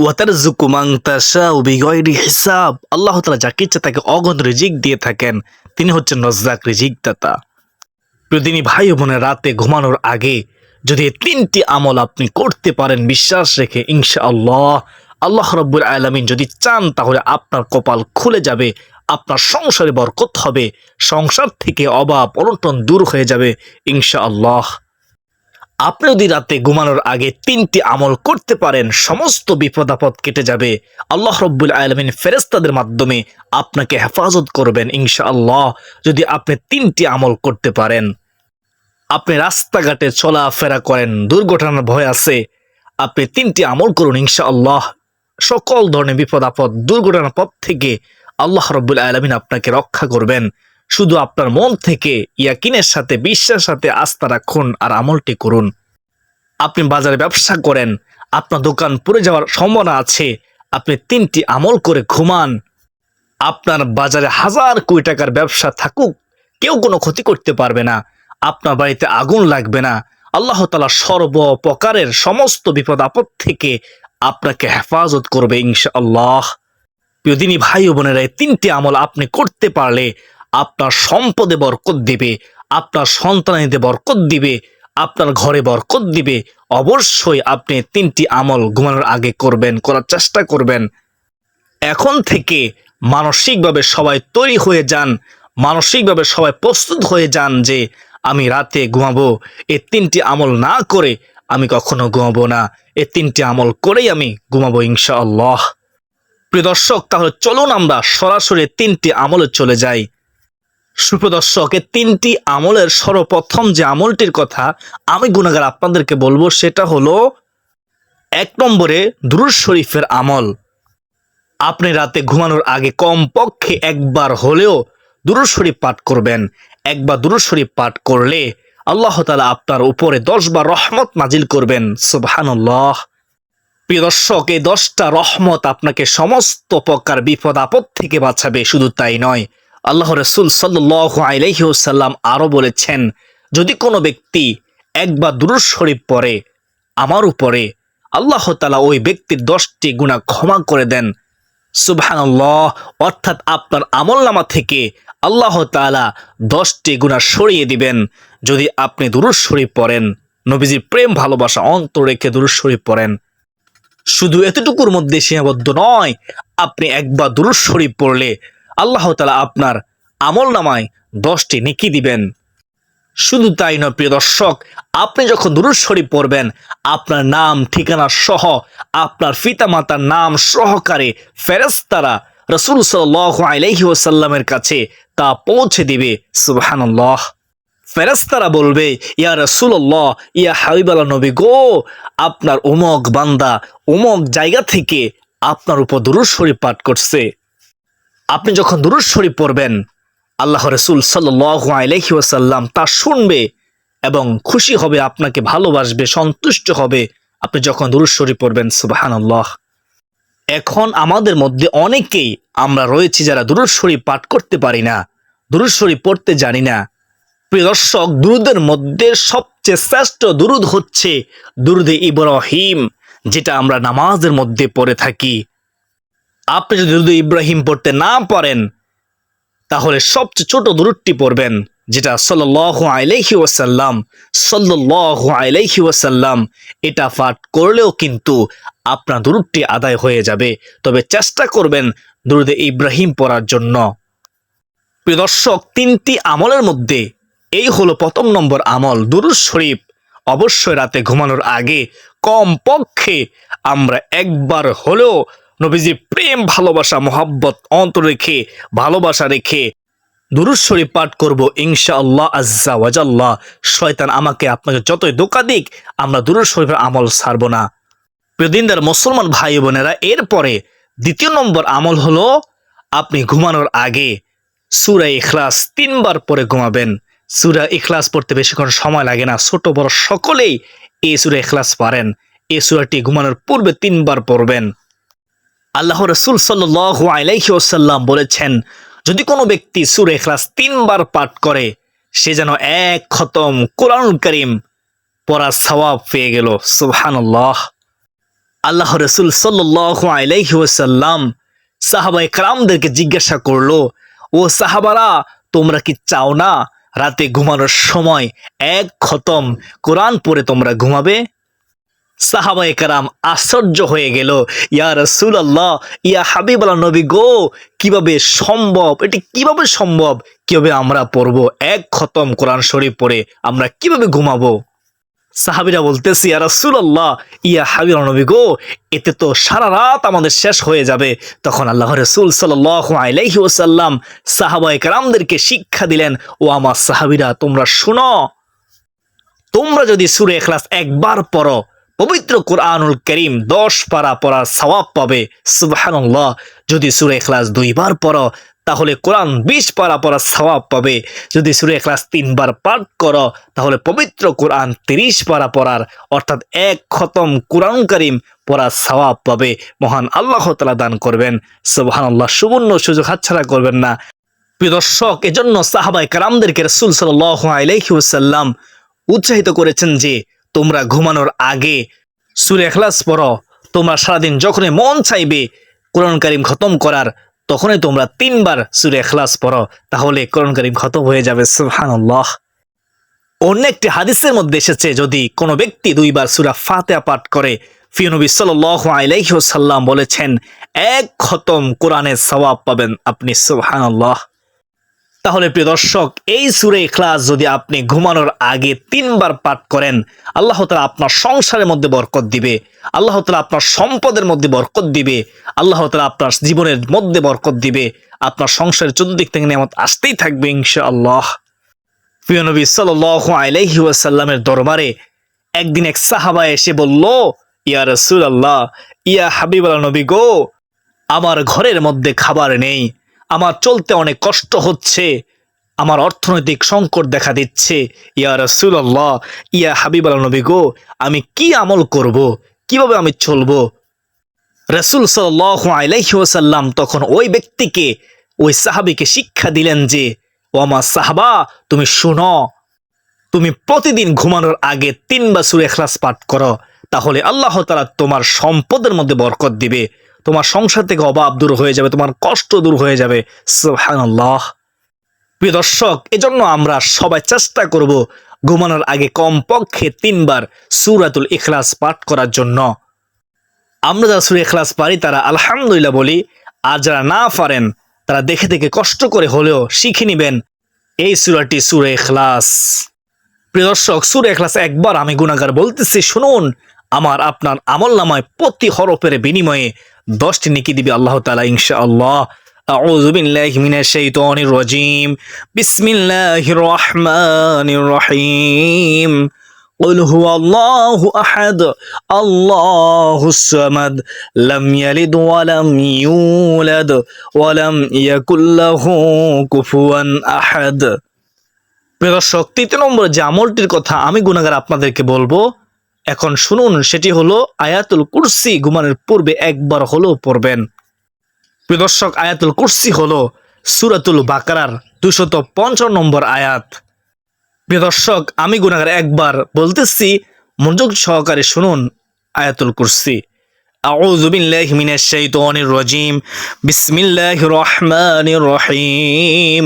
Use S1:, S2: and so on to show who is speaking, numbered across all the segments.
S1: ওয়াতার জুকুমাং তাসা বিগয়রি হিসাব। আল্লাহ তালা যাকে ইচ্ছা তাকে অগণ রিজিক দিয়ে থাকেন, তিনি হচ্ছেন রজ্জাক রিজিক দাতা প্রতিদিনই ভাই বোনের, রাতে ঘুমানোর আগে যদি তিনটি আমল আপনি করতে পারেন, বিশ্বাস রেখে ইনশা আল্লাহ আল্লাহ রব্বুল আলমিন যদি চান, তাহলে আপনার কপাল খুলে যাবে, আপনার সংসারে বরকত হবে, সংসার থেকে অভাব অনটন দূর হয়ে যাবে ইনশা আল্লাহ আপনি যদি রাতে ঘুমানোর আগে তিনটি আমল করতে পারেন, সমস্ত বিপদ আপদ কেটে যাবে। আল্লাহ রব্বুল আলমিন ফেরেস্তাদের মাধ্যমে আপনাকে হেফাজত করবেন ইনশাআল্লাহ, যদি আপনি তিনটি আমল করতে পারেন। আপনি রাস্তাঘাটে চলাফেরা করেন, দুর্ঘটনার ভয় আছে, আপনি তিনটি আমল করুন ইনশাআল্লাহ। সকল ধরনের বিপদ আপদ দুর্ঘটনার পথ থেকে আল্লাহ রব্বুল আলমিন আপনাকে রক্ষা করবেন। শুধু আপনার মন থেকে ইয়াকিনের সাথে, বিশ্বাসের সাথে আস্থা রাখুন আর আমলটি করুন। আপনি বাজারে ব্যবসা করেন, আপনার দোকান পুড়ে যাওয়ার সম্ভাবনা আছে, আপনি তিনটি আমল করে ঘুমান। আপনার বাজারে হাজার কোটি টাকার ব্যবসা থাকুক, কেউ কোনো ক্ষতি করতে পারবে না, আপনার বাড়িতে আগুন লাগবে না। আল্লাহ তালা সর্বপ্রকারের সমস্ত বিপদ আপদ থেকে আপনাকে হেফাজত করবে ইনশাআল্লাহ। প্রিয়দিনী ভাই ও বোনেরা, এই তিনটি আমল আপনি করতে পারলে আপনার সম্পদে বরকত দিবে, আপনার সন্তানিতে বরকত দিবে, আপনার ঘরে বরকত দিবে। অবশ্যই আপনি তিনটি আমল ঘুমানোর আগে করবেন, করার চেষ্টা করবেন। এখন থেকে মানসিকভাবে সবাই তৈরি হয়ে যান, মানসিকভাবে সবাই প্রস্তুত হয়ে যান যে আমি রাতে ঘুমাবো এই তিনটি আমল না করে আমি কখনো ঘুমাবো না এই তিনটি আমল করেই আমি ঘুমাবো ইনশাআল্লাহ। প্রিয় দর্শক, তাহলে চলুন আমরা সরাসরি তিনটি আমলে চলে যাই। সুপ্রদর্শক এই তিনটি আমলের সর্বপ্রথম যে আমলটির কথা আমি গুণাগার আপনাদেরকে বলব, সেটা হলো এক নম্বরে দুরুজ শরীফের আমল। আপনি রাতে ঘুমানোর আগে কমপক্ষে একবার হলেও দুরুজ শরীফ পাঠ করবেন। একবার দুরুজ শরীফ পাঠ করলে আল্লাহ তালা আপনার উপরে দশ বার রহমত নাজিল করবেন। সুবহানাল্লাহ। প্রিয় দর্শক, এই দশটা রহমত আপনাকে সমস্ত প্রকার বিপদ আপদ থেকে বাঁচাবে। শুধু তাই নয় আল্লাহ রসুল আলাইসাল্লাম আরও বলেছেন, যদি কোনো ব্যক্তি একবার দুরুজ শরীফ পরে আমার উপরে আল্লাহ তালা ওই ব্যক্তির দশটি গুণা ক্ষমা করে দেন। সুবহানাল্লাহ, অর্থাৎ আপনার আমলনামা থেকে আল্লাহ তাআলা দশটি গুণা সরিয়ে দিবেন। যদি আপনি দুরুজ শরীফ পড়েন, নবীজির প্রেম, ভালোবাসা, অন্তর রেখে দুরুজ শরীফ পড়েন। শুধু এতটুকুর মধ্যে সীমাবদ্ধ নয়, আপনি একবার দুরুজ শরীফ পড়লে আল্লাহ তালা আপনার আমল নামায় দশটি নিকি দিবেন। শুধু তাই নয়, প্রিয় দর্শক, আপনি যখন দুরুজ শরীফ পড়বেন, আপনার নাম, ঠিকানা সহ আপনার পিতামাতার নাম সহকারে ফেরেস্তারা রসুল সাল্লাহ আলাইহি কাছে তা পৌঁছে দিবে। সুবহানাল্লাহ। ফেরেস্তারা বলবে, ইয়া রসুল্লাহ ইয়া হাবিবালা নবী গো, আপনার উমক বান্দা উমক জায়গা থেকে আপনার উপর দুরুজ শরীফ পাঠ করছে। আপনি যখন দুরুজ শরীফ পড়বেন, আল্লাহ রসুল সাল্লাহ আলহি তা শুনবে এবং খুশি হবে, আপনাকে ভালোবাসবে, সন্তুষ্ট হবে। আপনি যখন দুরুজ শরীফ পড়বেন সুবাহান আল্লাহ এখন আমাদের মধ্যে অনেকেই আমরা রয়েছি যারা দুরুজ শরীফ পাঠ করতে পারি না দুরুজ শরীফ পড়তে জানি না। প্রিয় দর্শক, দুরুদের মধ্যে সবচেয়ে শ্রেষ্ঠ দুরুদ হচ্ছে দুরুদে ইব্রাহিম, যেটা আমরা নামাজের মধ্যে পড়ে থাকি। আপনি যদি দুরুদ ইব্রাহিম পড়তে না পারেন, তাহলে সবচেয়ে ছোট দূরটি পড়বেন, যেটা সাল্লাহ আলাইহি ওয়াসাল্লাম সাল্লাহ আলাইহি ওয়াসাল্লাম এটা পাঠ করলেও কিন্তু আপনার দূরটি আদায় হয়ে যাবে। তবে চেষ্টা করবেন দুরুদে ইব্রাহিম পড়ার জন্য। প্রিয় দর্শক, তিনটি আমলের মধ্যে এই হলো প্রথম নম্বর আমল দুরুজ শরীফ। অবশ্যই রাতে ঘুমানোর আগে কম পক্ষে আমরা একবার হলেও নবীজির প্রেম, ভালোবাসা, মোহাব্বত অন্তর রেখে, ভালোবাসা রেখে দুরুজ শরীফ পাঠ করব ইনশা আল্লাহ আজ্জা ওয়াজাল্লাহ। শয়তান আমাকে আপনাকে যতই দোকা দিক, আমরা দুরুজ শরীফের আমল ছাড়ব না। প্রিয়দিনদার মুসলমান ভাই বোনেরা, এরপরে দ্বিতীয় নম্বর আমল হলো, আপনি ঘুমানোর আগে সুরা ইখলাস তিনবার পরে ঘুমাবেন। সুরা ইখলাস পড়তে বেশিক্ষণ সময় লাগে না, ছোট বড় সকলেই এই সুরা ইখলাস পারেন। এই সুরাটি ঘুমানোর পূর্বে তিনবার পড়বেন। আল্লাহ রসুল সাল্লাহ আলাইহি ওসাল্লাম বলেছেন, যদি কোনো ব্যক্তি সুরে এখলাস তিনবার পাঠ করে, সে যেন এক খতম কোরআন করিম পড়ার সওয়াব পেয়ে গেল। সুবহানাল্লাহ। আল্লাহ রসুল সাল্লাহ আলাইহি কারামদেরকে জিজ্ঞাসা করল, ও সাহাবারা, তোমরা কি চাও না রাতে ঘুমানোর সময় এক খতম কোরআন পড়ে তোমরা ঘুমাবে? সাহাবাই কারাম আশ্চর্য হয়ে গেল। ইয়া রসুল আল্লাহ ইয়া হাবিব আল্লাহ নবী গো, কীভাবে সম্ভব? এটি কীভাবে সম্ভব? কীভাবে আমরা পড়ব? এক খতম কোরআন শরীফ পড়ে আমরা কীভাবে ঘুমাবো? সাহাবিরা বলতেছি, ইয়া রাসূলুল্লাহ, ইয়া হাবিব নবী গো, এতে তো সারা রাত আমাদের শেষ হয়ে যাবে। তখন আল্লাহ রসুল সাল্লাল্লাহু আলাইহি ওয়াসাল্লাম সাহাবায়ে কেরামদেরকে শিক্ষা দিলেন, ও আমার সাহাবিরা, তোমরা শুনো। তোমরা যদি সুরে ইখলাস একবার পড়ো পবিত্র কোরআনুল করিম দশ পারা পড়ার সওয়াব পাবে, সুবহানাল্লাহ। যদি সূরা ইখলাস দুইবার পড়ো, তাহলে কোরআন বিশ পারা পড়ার সওয়াব পাবে। যদি সূরা ইখলাস তিনবার পাঠ করো, তাহলে পবিত্র কোরআন তিরিশ পারা পড়ার, অর্থাৎ এক খতম কোরআন করিম পড়ার সওয়াব পাবে। মহান আল্লাহ তালা দান করবেন। সুবহানাল্লাহ, সুবর্ণ সুযোগ হাতছাড়া করবেন না। প্রিয় দর্শক, এজন্য সাহাবাই কারামদেরকে রসুল সাল্লাহ আলাইহি ওয়াসাল্লাম উৎসাহিত করেছেন যে তোমরা ঘুমানোর আগে সুরে এখলাস পড়ো। তোমরা সারাদিন যখনই মন চাইবে কোরআন কারিম খতম করার, তখনই তোমরা তিনবার সুরে এখলাস পড়ো। তাহলে কোরআন কারিম খতম হয়ে যাবে, সুবহানাল্লাহ। অন্য একটি হাদিসের মধ্যে এসেছে, যদি কোনো ব্যক্তি দুইবার সুরা ফাতেহা পাঠ করে ফিয়নবী আলাইহি বলেছেন, এক খতম কোরআনের সওয়াব পাবেন আপনি, সুবহানাল্লাহ। তাহলে প্রিয় দর্শক, এই সুরে ইখলাস যদি আপনি ঘুমানোর আগে তিনবার পাঠ করেন, আল্লাহ তালা আপনার সংসারের মধ্যে বরকত দিবে, আল্লাহ তালা আপনার সম্পদের মধ্যে বরকত দিবে, আল্লাহ তালা আপনার জীবনের মধ্যে বরকত দিবে, আপনার সংসারের চতুর্দিক থেকে নিয়ামত আসতেই থাকবে ইনশাআল্লাহ। প্রিয় নবী সাল্লাহ আলাইহি ওয়াসাল্লামের দরবারে একদিন এক সাহাবা এসে বলল, ইয়া রসুল আল্লাহ ইয়া হাবিব আল্লাহ নবী গো, আমার ঘরের মধ্যে খাবার নেই আমার চলতে অনেক কষ্ট হচ্ছে। আমার অর্থনৈতিক সংকট দেখা দিচ্ছে। ইয়া রসুল্লাহ ইয়া হাবিব আল নবী গো, আমি কি আমল করব? কীভাবে আমি চলবো? রসুল সাল্লাহ আলাইসাল্লাম তখন ওই ব্যক্তিকে, ওই সাহাবিকে শিক্ষা দিলেন যে, ও আমার সাহাবা, তুমি শুনো। তুমি প্রতিদিন ঘুমানোর আগে তিনবার সুরে এখলাস পাঠ করো। তাহলে আল্লাহ তালা তোমার সম্পদের মধ্যে বরকত দিবে। তোমার সংসার থেকে অভাব দূর হয়ে যাবে, তোমার কষ্ট দূর হয়ে যাবে। প্রিয় দর্শক, এজন্য আমরা সবাই চেষ্টা করব ঘুমানোর আগে কমপক্ষে তিনবার সুরাতুল ইখলাস পাঠ করার জন্য। আমরা যারা সুরে ইখলাস পারি, তারা আলহামদুলিল্লাহ বলি, আর যারা না পারেন, তারা দেখে দেখে কষ্ট করে হলেও শিখে নিবেন এই সুরাটি সুরে এখলাস প্রিয় দর্শক, সুরে এখলাস একবার আমি গুণাগার বলতেছি, শুনুন, আমার আপনার আমল নামায় প্রতি হরফের বিনিময়ে দশটি নেকি দিবে আল্লাহ তালা ইনশা আল্লাহ أعوذ بالله من الشيطان الرجيم بسم الله الرحمن الرحيم قل هو الله أحد الله الصمد لم يلد ولم يولد ولم يكن له كفوا أحد প্রিয় দর্শক তৃতীয় নম্বর যে আমলটির কথা আমি গুণাগার আপনাদেরকে বলবো এখন শুনুন সেটি হলো আয়াতুল কুরসি ঘুমানোর পূর্বে একবার হলেও পড়বেন প্রিয় দর্শক আয়াতুল কুরসি হলো সুরাতুল বাকারার দুশত পঞ্চান্ন নম্বর আয়াত প্রিয় দর্শক আমি গুণাগার একবার বলতেছি মনোযোগ সহকারে শুনুন আয়াতুল কুরসি أعوذ بالله من الشيطان الرجيم بسم الله الرحمن الرحيم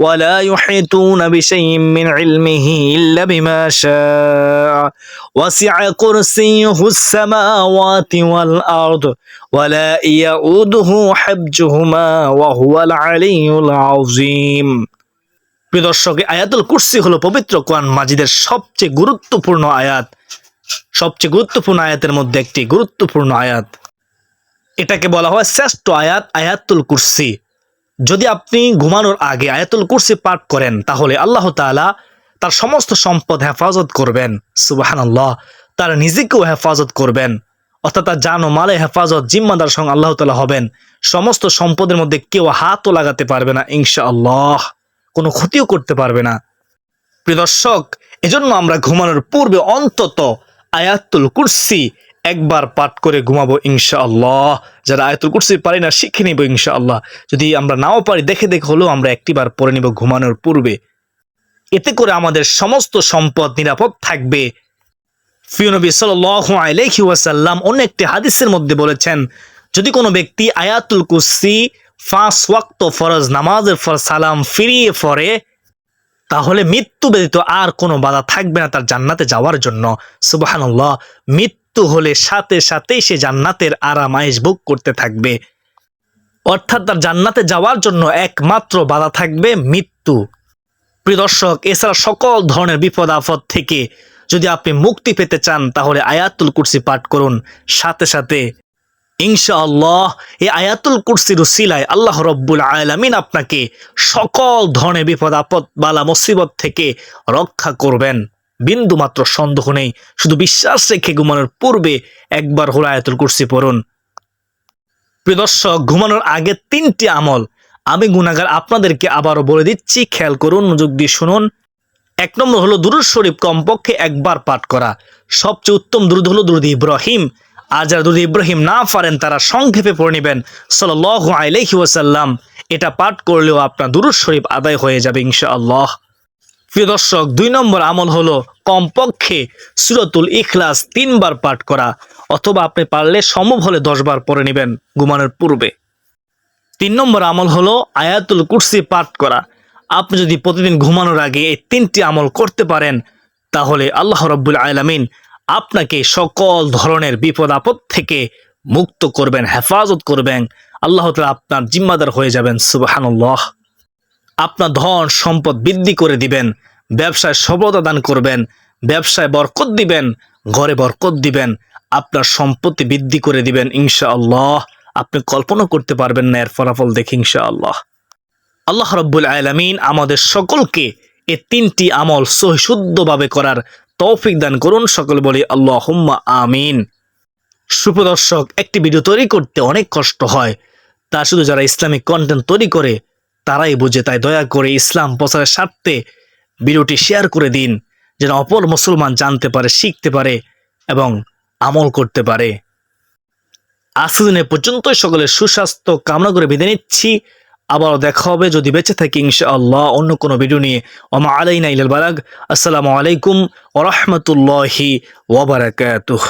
S1: ولا يحيطون بشيء من علمه إلا بما شاء وسع كرسيه السماوات والأرض ولا يؤوده حبجهما وهو العلي العظيم প্রিয় দর্শক এই আয়াতুল কুরসি হলো পবিত্র কোরআন মাজিদের সবচেয়ে গুরুত্বপূর্ণ আয়াত সবচেয়ে গুরুত্বপূর্ণ আয়াতের মধ্যে একটি গুরুত্বপূর্ণ আয়াত এটাকে বলা হয় শ্রেষ্ঠ আয়াত আয়াতুল কুরসি যদি আপনি ঘুমানোর আগে আয়াতুল কুরসি পাঠ করেন, তাহলে আল্লাহ তাআলা তার সমস্ত সম্পদ হেফাজত করবেন। সুবাহানাল্লাহ। তার নিজেকেও হেফাজত করবেন। অর্থাৎ তার জান ও মালে হেফাজত জিম্মাদার সঙ্গে আল্লাহ তালা হবেন। সমস্ত সম্পদের মধ্যে কেউ হাতও লাগাতে পারবে না ইনশা আল্লাহ কোনো ক্ষতিও করতে পারবে না। প্রিয় দর্শক, এজন্য আমরা ঘুমানোর পূর্বে অন্তত আয়াতুল কুরসি একবার পাঠ করে ঘুমাবো ইনশাআল্লাহ। যারা আয়াতুল কুরসি পারি না, শিখে নিব ইনশাআল্লাহ। যদি আমরা নাও পারি, দেখে দেখে হলেও আমরা একটিবার পড়ে নিব ঘুমানোর পূর্বে। এতে করে আমাদের সমস্ত সম্পদ নিরাপদ থাকবে। ফিউনবী আলাইহি ওয়াসাল্লাম অন্য একটি হাদিসের মধ্যে বলেছেন, যদি কোনো ব্যক্তি আয়াতুল কুরসি ফাঁস ওয়াক্ত ফরজ, নামাজের ফর সালাম ফিরিয়ে পড়ে, তাহলে মৃত্যু ব্যতীত আর কোনো বাধা থাকবে না তার জান্নাতে যাওয়ার জন্য। সুবহানাল্লাহ, মৃত্যু হলে সাথে সাথেই সে জান্নাতের আরাম আয়েশ ভোগ করতে থাকবে। অর্থাৎ তার জান্নাতে যাওয়ার জন্য একমাত্র বাধা থাকবে মৃত্যু। প্রিয় দর্শক, এছাড়া সকল ধরনের বিপদ আপদ থেকে যদি আপনি মুক্তি পেতে চান, তাহলে আয়াতুল কুরসি পাঠ করুন। সাথে সাথে, ইনশাআল্লাহ, এই আয়াতুল কুরসির উসিলায় আল্লাহ রব্বুল আলামিন আপনাকে সকল ধরনের বিপদ আপদ, বালা, মুসিবত থেকে রক্ষা করবেন। বিন্দু মাত্র সন্দেহ নেই। শুধু বিশ্বাস রেখে ঘুমানোর পূর্বে একবার হলো আয়াতুল কুরসি পড়ুন। প্রিয় দর্শক, ঘুমানোর আগে তিনটি আমল। আমি গুনাগার আপনাদেরকে আবারও বলে দিচ্ছি, খেয়াল করুন, মনোযোগ দিয়ে শুনুন। এক নম্বর হলো দুরুদ শরীফ কমপক্ষে একবার পাঠ করা। সবচেয়ে উত্তম দুরুদ হলো দুরুদ ইব্রাহিম। আর যারা দুরুদ ইব্রাহিম না পারেন, তারা সংক্ষেপে পড়ে নেবেন, সাল্লাল্লাহু আলাইহি ওয়াসাল্লাম। এটা পাঠ করলেও আপনার দুরুদ শরীফ আদায় হয়ে যাবে, ইনশাআল্লাহ। প্রিয় দর্শক, দুই নম্বর আমল হলো কমপক্ষে সুরতুল ইখলাস তিনবার পাঠ করা, অথবা আপনি পারলে সম্ভব হলে দশবার পরে নেবেন ঘুমানোর পূর্বে। তিন নম্বর আমল হলো আয়াতুল কুরসি পাঠ করা। আপনি যদি প্রতিদিন ঘুমানোর আগে এই তিনটি আমল করতে পারেন, তাহলে আল্লাহ রব্বুল আলামিন আপনাকে সকল ধরনের বিপদ আপদ থেকে মুক্ত করবেন, হেফাজত করবেন। আল্লাহ তাআলা আপনার জিম্মাদার হয়ে যাবেন, সুবহানাল্লাহ। আপনার ধন সম্পদ বৃদ্ধি করে দিবেন, ব্যবসায় সফলতা দান করবেন, ব্যবসায় বরকত দিবেন, ঘরে বরকত দিবেন, আপনার সম্পত্তি বৃদ্ধি করে দিবেন ইনশাআল্লাহ। আপনি কল্পনা করতে পারবেন না, এর ফলাফল দেখে ইনশাআল্লাহ। আল্লাহ রব্বুল আলামিন আমাদের সকলকে এ তিনটি আমল সহিশুদ্ধভাবে করার তৌফিক দান করুন। সকল বলি আল্লাহ আমিন। সুপ্রদর্শক, একটি ভিডিও তৈরি করতে অনেক কষ্ট হয়। তা শুধু যারা ইসলামিক কন্টেন্ট তৈরি করে তারাই বুঝে, তাই দয়া করে ইসলাম প্রচারের স্বার্থে ভিডিওটি শেয়ার করে দিন, যেন অপর মুসলমান জানতে পারে, শিখতে পারে এবং আমল করতে পারে। আজকের দিনে পর্যন্তই, সকলের সুস্বাস্থ্য কামনা করে বিদায় নিচ্ছি। আবারও দেখা হবে, যদি বেঁচে থাকি, ইনশাআল্লাহ অন্য কোনো ভিডিও নিয়ে। ওমা আলাইনা ইলাল বালাগ। আসসালামু আলাইকুম ওরহমতুল্লাহি ওবরাকাতুহ